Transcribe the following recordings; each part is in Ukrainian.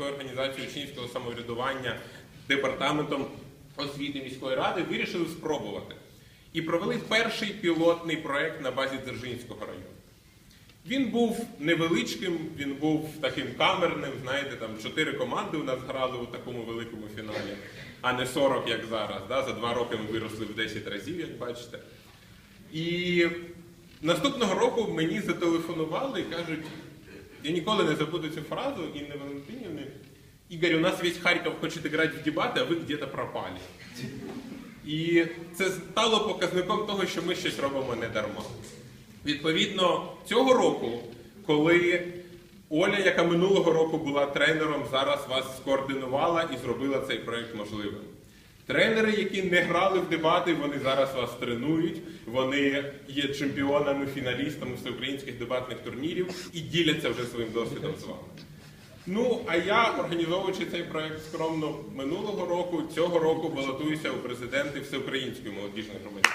міською організацією учнівського самоврядування, департаментом освіти міської ради вирішили спробувати. І провели перший пілотний проект на базі Дзержинського району. Він був невеличким, він був таким камерним. Знаєте, там чотири команди у нас грали у такому великому фіналі, а не 40, як зараз. Да? За два роки ми виросли в 10 разів, як бачите. І наступного року мені зателефонували і кажуть, я ніколи не забуду цю фразу Інни Валентинівни. Ігор, у нас весь Харків хоче грати в дебати, а ви где-то пропали. І це стало показником того, що ми щось робимо не дарма. Відповідно, цього року, коли Оля, яка минулого року була тренером, зараз вас скоординувала і зробила цей проект можливим. Тренери, які не грали в дебати, вони зараз вас тренують, вони є чемпіонами, фіналістами всеукраїнських дебатних турнірів і діляться вже своїм досвідом з вами. Ну, а я, організовуючи цей проект скромно минулого року, цього року балотуюся у президенти Всеукраїнської молодіжної організації.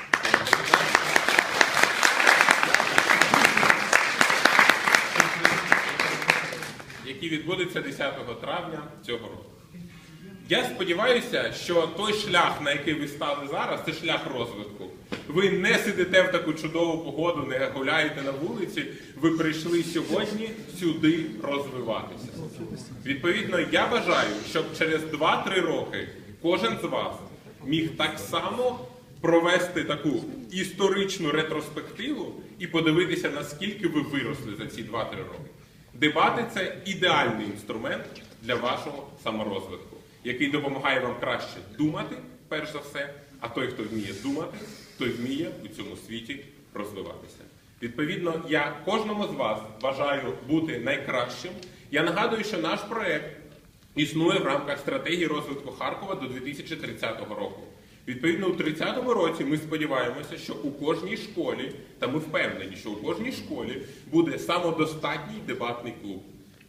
який відбудеться 10 травня цього року. Я сподіваюся, що той шлях, на який ви стали зараз, це шлях розвитку. Ви не сидите в таку чудову погоду, не гуляєте на вулиці. Ви прийшли сьогодні сюди розвиватися. Відповідно, я бажаю, щоб через 2-3 роки кожен з вас міг так само провести таку історичну ретроспективу і подивитися, наскільки ви виросли за ці 2-3 роки. Дебати це ідеальний інструмент для вашого саморозвитку, який допомагає вам краще думати, перш за все, а той, хто вміє думати, той вміє у цьому світі розвиватися. Відповідно, я кожному з вас бажаю бути найкращим. Я нагадую, що наш проект існує в рамках стратегії розвитку Харкова до 2030 року. Відповідно, у 30-му році ми сподіваємося, що у кожній школі, та ми впевнені, що у кожній школі буде самодостатній дебатний клуб.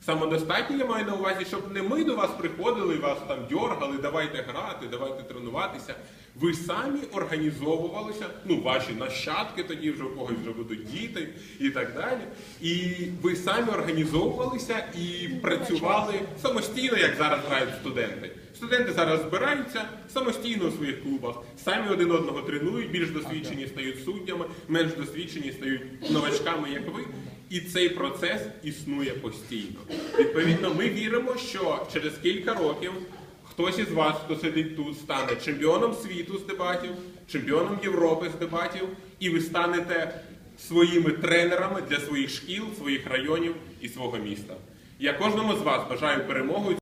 Самодостатній я маю на увазі, щоб не ми до вас приходили вас там дьоргали, давайте грати, давайте тренуватися. Ви самі організовувалися, ну ваші нащадки тоді вже у когось вже будуть діти і так далі. І ви самі організовувалися і працювали самостійно, як зараз грають студенти. Студенти зараз збираються самостійно у своїх клубах, самі один одного тренують, більш досвідчені стають суддями, менш досвідчені стають новачками, як ви. І цей процес існує постійно. Відповідно, ми віримо, що через кілька років хтось із вас, хто сидить тут, стане чемпіоном світу з дебатів, чемпіоном Європи з дебатів, і ви станете своїми тренерами для своїх шкіл, своїх районів і свого міста. Я кожному з вас бажаю перемоги.